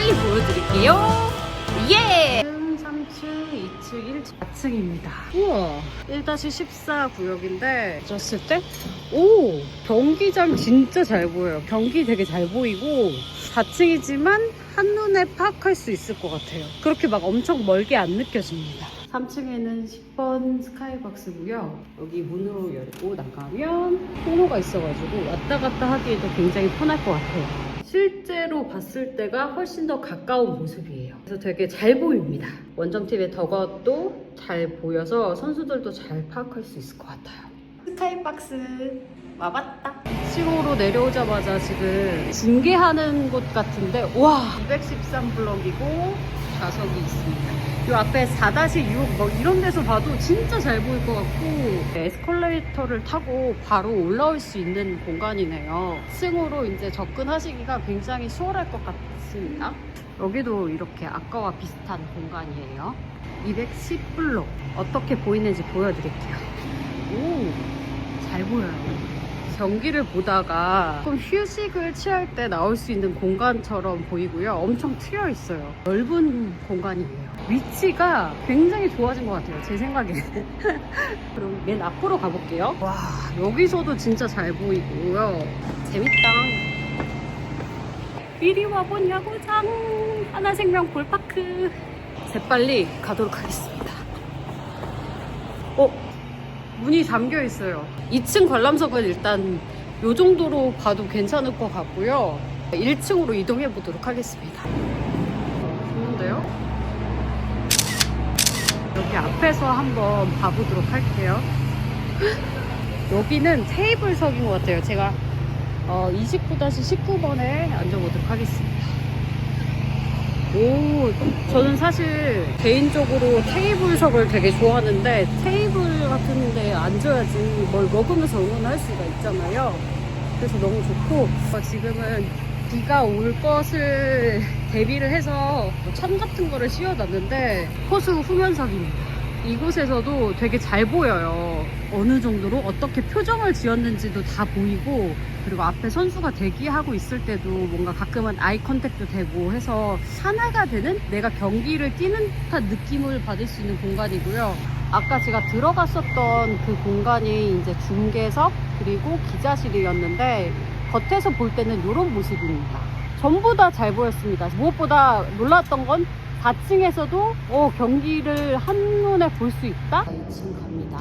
빨리 보여드릴게요. 예! 1층, 3층, 2층, 1층, 4층입니다. 우와, 1-14 구역인데 졌을 때, 오, 경기장 진짜 잘 보여요. 경기 되게 잘 보이고 4층이지만 한눈에 파악할 수 있을 것 같아요. 그렇게 막 엄청 멀게 안 느껴집니다. 3층에는 10번 스카이박스고요. 여기 문으로 열고 나가면 통로가 있어가지고 왔다 갔다 하기에도 굉장히 편할 것 같아요. 실제로 봤을 때가 훨씬 더 가까운 모습이에요. 그래서 되게 잘 보입니다. 원정팀의 덕것도 잘 보여서 선수들도 잘 파악할 수 있을 것 같아요. 스카이박스 와봤다. 층으로 내려오자마자 지금 중계하는 곳 같은데 와 213 블럭이고 좌석이 있습니다. 이 앞에 4-6 뭐 이런 데서 봐도 진짜 잘 보일 것 같고 에스컬레이터를 타고 바로 올라올 수 있는 공간이네요. 층으로 이제 접근하시기가 굉장히 수월할 것 같습니다. 여기도 이렇게 아까와 비슷한 공간이에요. 210블록 어떻게 보이는지 보여드릴게요. 오, 잘 보여요. 경기를 보다가 조금 휴식을 취할 때 나올 수 있는 공간처럼 보이고요. 엄청 트여 있어요. 넓은 공간이에요. 위치가 굉장히 좋아진 것 같아요. 제 생각에는. 그럼 맨 앞으로 가볼게요. 와, 여기서도 진짜 잘 보이고요. 재밌다. 미리 와본 야구장 하나생명 볼파크 재빨리 가도록 하겠습니다. 어? 문이 잠겨 있어요. 2층 관람석은 일단 이 정도로 가도 괜찮을 것 같고요. 1층으로 이동해 보도록 하겠습니다. 좋은데요? 여기 앞에서 한번 봐보도록 할게요. 여기는 테이블석인 것 같아요. 제가 어, 29-19번에 앉아보도록 하겠습니다. 오, 저는 사실 개인적으로 테이블석을 되게 좋아하는데 테이블 같은 데 앉아야지 뭘 먹으면서 응원할 수가 있잖아요. 그래서 너무 좋고 어, 지금은 비가 올 것을 대비를 해서 천 같은 거를 씌워놨는데 호수 후면석입니다. 이곳에서도 되게 잘 보여요. 어느 정도로 어떻게 표정을 지었는지도 다 보이고 그리고 앞에 선수가 대기하고 있을 때도 뭔가 가끔은 아이 컨택도 되고 해서 하나가 되는 내가 경기를 뛰는 듯한 느낌을 받을 수 있는 공간이고요. 아까 제가 들어갔었던 그 공간이 이제 중계석 그리고 기자실이었는데 겉에서 볼 때는 이런 모습입니다. 전부 다 잘 보였습니다. 무엇보다 놀랐던 건 4층에서도 어, 경기를 한눈에 볼 수 있다. 2층 갑니다.